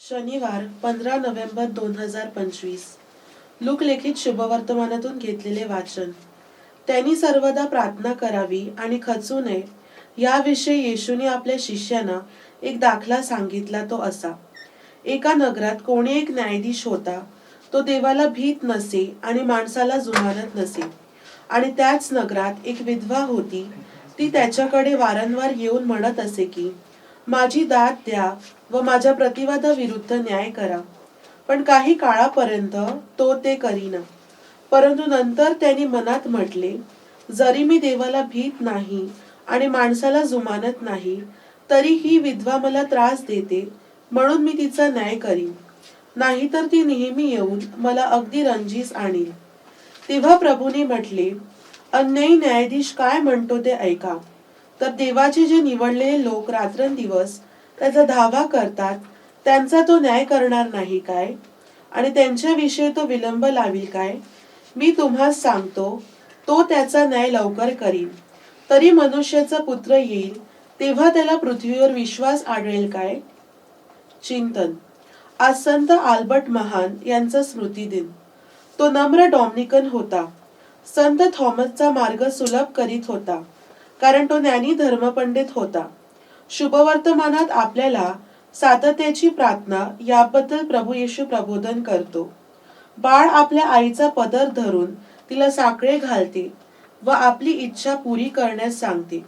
शनिवार पंधरा नोव्हेंबर दोन हजार पंचवीस. लुकलेखित शुभवर्तमानातून घेतलेले वाचन. त्यांनी सर्वदा प्रार्थना करावी आणि खचू नये याविषयी येशूने आपल्या शिष्यांना एक दाखला सांगितला तो असा. एका नगरात कोणी एक न्यायाधीश होता तो देवाला भीत नसे आणि माणसाला जुमानत नसे. आणि त्याच नगरात एक विधवा होती ती त्याच्याकडे वारंवार येऊन म्हणत असे की माझी दाद द्या व माझ्या प्रतिवादाविरुद्ध न्याय करा. पण काही काळापर्यंत तो ते करीना. परंतु नंतर त्यांनी मनात म्हटले जरी मी देवाला भीत नाही आणि माणसाला जुमानत नाही तरी ही विधवा मला त्रास देते म्हणून मी तिचा न्याय करीन. नाहीतर ती नेहमी येऊन मला अगदी रंजीस आणील. तेव्हा प्रभूने म्हटले अन्यायी न्यायाधीश काय म्हणतो ते ऐका. तर देवाचे जे निवडलेले लोक रात्रंदिवस त्याचा धावा करतात त्यांचा तो न्याय करणार नाही काय? आणि त्यांच्याविषयी तो विलंब लावी काय? मी तुम्हास सांगतो तो त्याचा न्याय लवकर करीन. तरी मनुष्याचा पुत्र येईल तेव्हा त्याला पृथ्वीवर विश्वास आढळेल काय? चिंतन. आज संत आल्बर्ट महान यांचा स्मृतिदिन तो नम्र डॉमनिकन होता. संत थॉमसचा मार्ग सुलभ करीत होता. कारण तो ज्ञानी धर्मपंडित होता. शुभवर्तमानात आपल्याला सातत्याची प्रार्थना याबद्दल प्रभू येशू प्रबोधन करतो. बाळ आपल्या आईचा पदर धरून तिला साखळे घालते व आपली इच्छा पुरी करण्यास सांगते.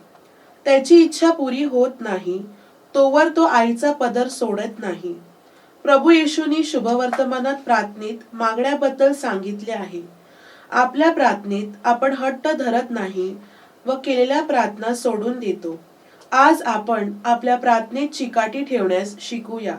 त्याची इच्छा पुरी होत नाही तोवर तो आईचा पदर सोडत नाही. प्रभू येशूनी शुभवर्तमानात प्रार्थनेत मागण्याबद्दल सांगितले आहे. आपल्या प्रार्थनेत आपण हट्ट धरत नाही व केलेल्या प्रार्थना सोडून देतो. आज आपण आपल्या प्रार्थनेत चिकाटी ठेवण्यास शिकूया.